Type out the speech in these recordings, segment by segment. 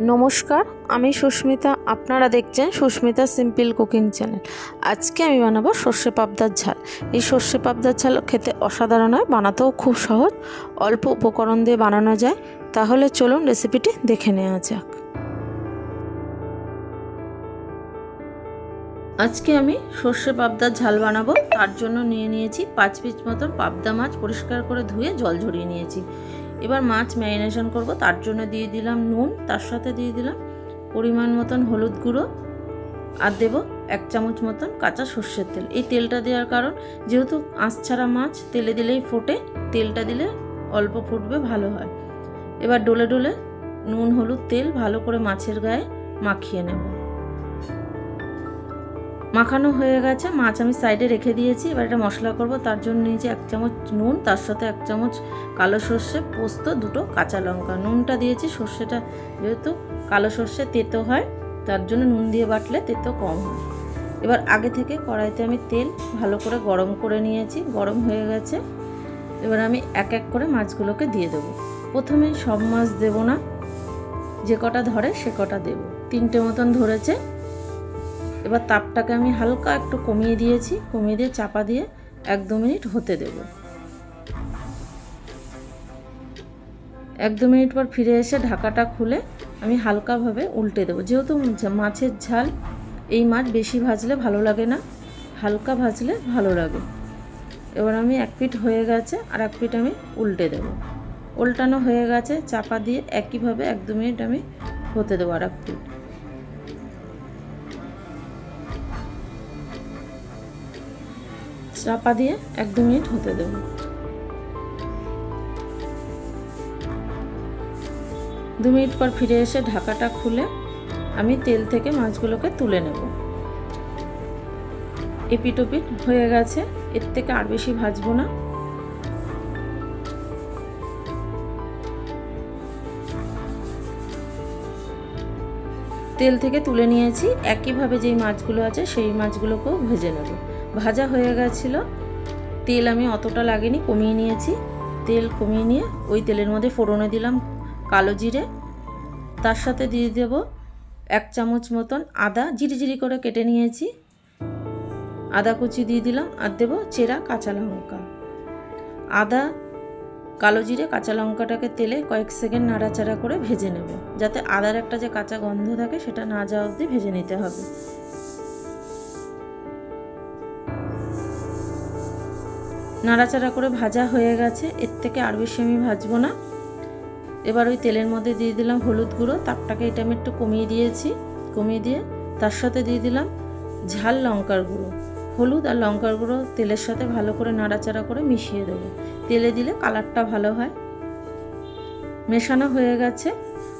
নমস্কার, আমি সুস্মিতা। আপনারা দেখছেন সুস্মিতা সিম্পল কুকিং চ্যানেল। আজকে আমি বানাবো সর্ষে পাবদার ঝাল। এই সর্ষে পাবদার ঝাল খেতে অসাধারণ হয়, বানাতেও খুব সহজ। অল্প উপকরণ দিয়ে বানানো যায়। তাহলে চলুন রেসিপিটি দেখে নেওয়া যাক। আজকে আমি সর্ষে পাবদার ঝাল বানাবো। তার জন্য নিয়ে নিয়েছি পাঁচ পিস মতন পাবদা মাছ পরিষ্কার করে ধুয়ে জল ঝরিয়ে নিয়েছি। এবার মাছ ম্যারিনেশন করব, তার জন্য দিয়ে দিলাম নুন, তার সাথে দিয়ে দিলাম পরিমাণ মতন হলুদ গুঁড়ো। আর দেবো এক চামচ মতন কাঁচা সর্ষের তেল। এই তেলটা দেওয়ার কারণ, যেহেতু আঁশ ছাড়া মাছ তেলে দিলেই ফোটে, তেলটা দিলে অল্প ফুটবে, ভালো হয়। এবার ডলে ডলে নুন, হলুদ, তেল ভালো করে মাছের গায়ে মাখিয়ে নেব। মাখানো হয়ে গেছে। মাছ আমি সাইডে রেখে দিয়েছি। এবার এটা মশলা করব। তার জন্য নিয়েছি এক চামচ নুন, তার সাথে এক চামচ কালো সর্ষে পোস্ত, দুটো কাঁচা লঙ্কা। নুনটা দিয়েছি, সর্ষেটা যেহেতু কালো সর্ষে তেতো হয়, তার জন্য নুন দিয়ে বাটলে তেতো কম হয়। এবার আগে থেকে কড়াইতে আমি তেল ভালো করে গরম করে নিয়েছি। গরম হয়ে গেছে। এবার আমি এক এক করে মাছগুলোকে দিয়ে দেবো। প্রথমে সব মাছ দেব না। যে কটা ধরে সে কটা দেব। তিনটে মতন ধরেছে। এবার তাপটাকে আমি হালকা একটু কমিয়ে দিয়েছি, কমিয়ে দিয়ে চাপা দিয়ে এক দু মিনিট হতে দেব। এক দু মিনিট পর ফিরে এসে ঢাকাটা খুলে আমি হালকাভাবে উল্টে দেবো। যেহেতু মাছের ঝাল, এই মাছ বেশি ভাজলে ভালো লাগে না, হালকা ভাজলে ভালো লাগে। এবার আমি এক পিঠ হয়ে গেছে আর এক পিঠ আমি উল্টে দেবো। উল্টানো হয়ে গেছে, চাপা দিয়ে একইভাবে এক দু মিনিট আমি হতে দেবো আর এক পিঠ। চাপা দিয়ে এক দু মিনিট হতে দেব। দু মিনিট পর ফিরে এসে ঢাকাটা খুলে আমি তেল থেকে মাছগুলোকে তুলে নেব। এপিটোপিট হয়ে গেছে, এর থেকে আর বেশি ভাজবো না। তেল থেকে তুলে নিয়েছি, একইভাবে যেই মাছগুলো আছে সেই মাছগুলোকেও ভেজে নেব। ভাজা হয়ে গেছিল। তেল আমি অতটা লাগেনি, কমিয়ে নিয়েছি। তেল কমিয়ে নিয়ে ওই তেলের মধ্যে ফোড়নে দিলাম কালো জিরে। তার সাথে দিয়ে দেব এক চামচ মতন আদা জিরি জিরি করে কেটে নিয়েছি। আদা কুচি দিয়ে দিলাম আর দেবো চেরা কাঁচা লঙ্কা। আদা, কালো জিরে, কাঁচা লঙ্কাটাকে তেলে কয়েক সেকেন্ড নাড়াচাড়া করে ভেজে নেব। যাতে আদার একটা যে কাঁচা গন্ধ থাকে, সেটা না যাওয়া অবধি ভেজে নিতে হবে। নাড়াচাড়া করে ভাজা হয়ে গেছে। এর থেকে আর বেশি আমি ভাজবো না। এবার ওই তেলের মধ্যে দিয়ে দিলাম হলুদ গুঁড়ো। তাপটাকে এটা আমি একটু কমিয়ে দিয়েছি। কমিয়ে দিয়ে তার সাথে দিয়ে দিলাম ঝাল লঙ্কার গুঁড়ো। হলুদ আর লঙ্কার গুঁড়ো তেলের সাথে ভালো করে নাড়াচাড়া করে মিশিয়ে দেবো। তেলে দিলে কালারটা ভালো হয়। মেশানো হয়ে গেছে।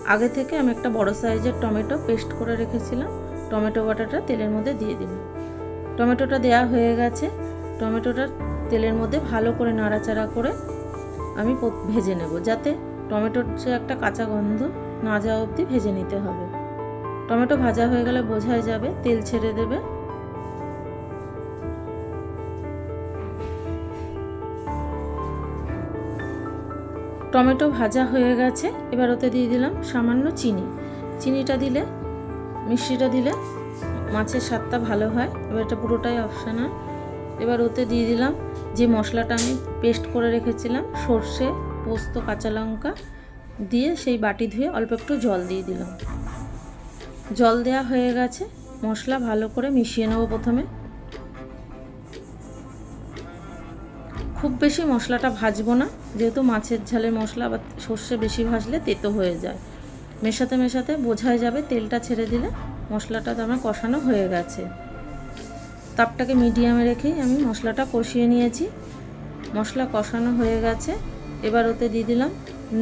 আগে থেকে আমি একটা বড় সাইজের টমেটো পেস্ট করে রেখেছিলাম। টমেটো বাটাটা তেলের মধ্যে দিয়ে দিলাম। টমেটোটা দেওয়া হয়ে গেছে। টমেটোটা তেলের মধ্যে ভালো করে নাড়াচাড়া করে আমি ভেজে নেব, যাতে টমেটোর যে একটা কাঁচা গন্ধ না যাওয়া অবধি ভেজে নিতে হবে। টমেটো ভাজা হয়ে গেলে বোঝাই যাবে, তেল ছেড়ে দেবে। টমেটো ভাজা হয়ে গেছে, এবার ওতে দিয়ে দিলাম সামান্য চিনি। চিনিটা দিলে, মিষ্টিটা দিলে মাছের স্বাদটা ভালো হয়। এবার এটা পুরোটাই অপশানাল। এবার ওতে দিয়ে দিলাম যে মশলাটা আমি পেস্ট করে রেখেছিলাম, সর্ষে, পোস্ত, কাঁচা লঙ্কা দিয়ে সেই বাটি ধুয়ে অল্প একটু জল দিয়ে দিলাম। জল দেওয়া হয়ে গেছে, মশলা ভালো করে মিশিয়ে নেব প্রথমে। খুব বেশি মশলাটা ভাজবো না, যেহেতু মাছের ঝালের মশলা বা সর্ষে বেশি ভাজলে তেতো হয়ে যায়। মেশাতে মেশাতে বোঝাই যাবে তেলটা ছেড়ে দিলে মশলাটা আমার কষানো হয়ে গেছে। তাপটাকে মিডিয়ামে রেখেই আমি মশলাটা কষিয়ে নিয়েছি। মশলা কষানো হয়ে গেছে। এবার ওতে দিয়ে দিলাম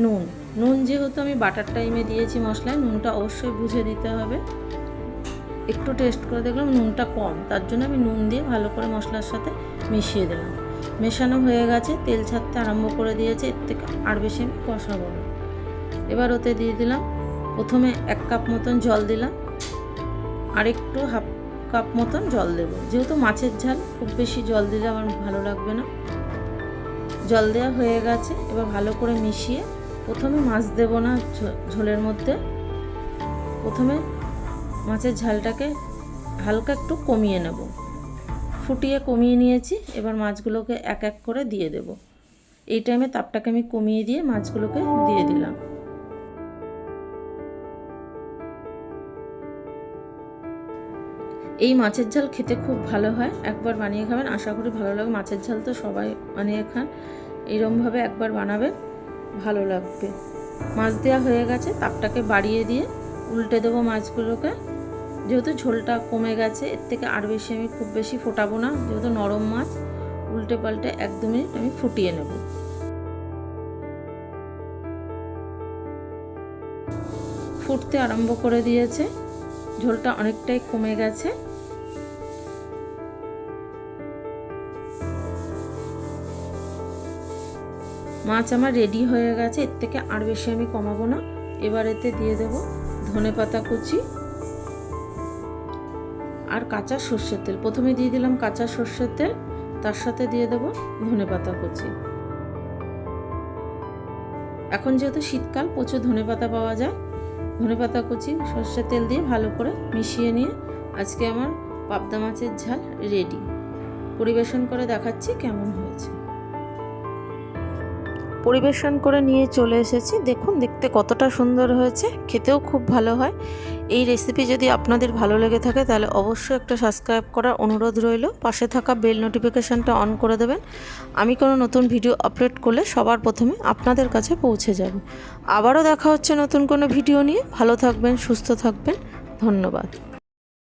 নুন। নুন যেহেতু আমি বাটার টাইমে দিয়েছি মশলায়, নুনটা অবশ্যই বুঝে দিতে হবে। একটু টেস্ট করে দেখলাম নুনটা কম, তার জন্য আমি নুন দিয়ে ভালো করে মশলার সাথে মিশিয়ে দিলাম। মেশানো হয়ে গেছে, তেল ছাড়তে আরম্ভ করে দিয়েছে, এর থেকে আর বেশি আমি কষাবো না। এবার ওতে দিয়ে দিলাম, প্রথমে এক কাপ মতন জল দিলাম। আর একটু হাফ কাপ মতন জল দেবো। যেহেতু মাছের ঝাল, খুব বেশি জল দিলে আমার ভালো লাগবে না। জল দেওয়া হয়ে গেছে, এবার ভালো করে মিশিয়ে প্রথমে মাছ দেবো না ঝোলের মধ্যে। প্রথমে মাছের ঝালটাকে হালকা একটু কমিয়ে নেব। ফুটিয়ে কমিয়ে নিয়েছি, এবার মাছগুলোকে এক এক করে দিয়ে দেব। এই টাইমে তাপটাকে আমি কমিয়ে দিয়ে মাছগুলোকে দিয়ে দিলাম। এই মাছের ঝাল খেতে খুব ভালো হয়। একবার বানিয়ে খাবেন। আশা করি ভালো লাগে মাছের ঝাল তো সবাই বানিয়ে খান। এরমভাবে একবার বানাবেন ভালো লাগবে। মাছ দেওয়া হয়ে গেছে। তাপটাকে বাড়িয়ে দিয়ে উল্টে দেবো মাছগুলোকে। যেহেতু ঝোলটা কমে গেছে, এর থেকে আর বেশি আমি খুব বেশি ফোটাবো না। যেহেতু নরম মাছ, উল্টে পাল্টে এক দু মিনিট আমি ফুটিয়ে নেব। ফুটতে আরম্ভ করে দিয়েছে। ঝোলটা অনেকটাই কমে গেছে। মাছ আমার রেডি হয়ে গেছে, এর থেকে আর বেশি আমি কমাবো না। এবার এতে দিয়ে দেব ধনে পাতা কুচি আর কাঁচা সর্ষের তেল। প্রথমে দিয়ে দিলাম কাঁচা সর্ষের তেল, তার সাথে দিয়ে দেব ধনে পাতা কুচি। এখন যেহেতু শীতকাল, প্রচুর ধনে পাতা পাওয়া যায়। ধনে পাতা কুচি, সর্ষের তেল দিয়ে ভালো করে মিশিয়ে নিয়ে আজকে আমার পাবদা মাছের ঝাল রেডি পরিবেশন করে দেখাচ্ছি কেমন হয়েছে। পরিবেশন করে নিয়ে চলে এসেছি। দেখুন, দেখতে কতটা সুন্দর হয়েছে। খেতেও খুব ভালো হয়। এই রেসিপি যদি আপনাদের ভালো লেগে থাকে, তাহলে অবশ্যই একটা সাবস্ক্রাইব করার অনুরোধ রইল। পাশে থাকা বেল নোটিফিকেশানটা অন করে দেবেন। আমি কোনো নতুন ভিডিও আপলোড করলে সবার প্রথমে আপনাদের কাছে পৌঁছে যাবে। আবারও দেখা হচ্ছে নতুন কোনো ভিডিও নিয়ে। ভালো থাকবেন, সুস্থ থাকবেন। ধন্যবাদ।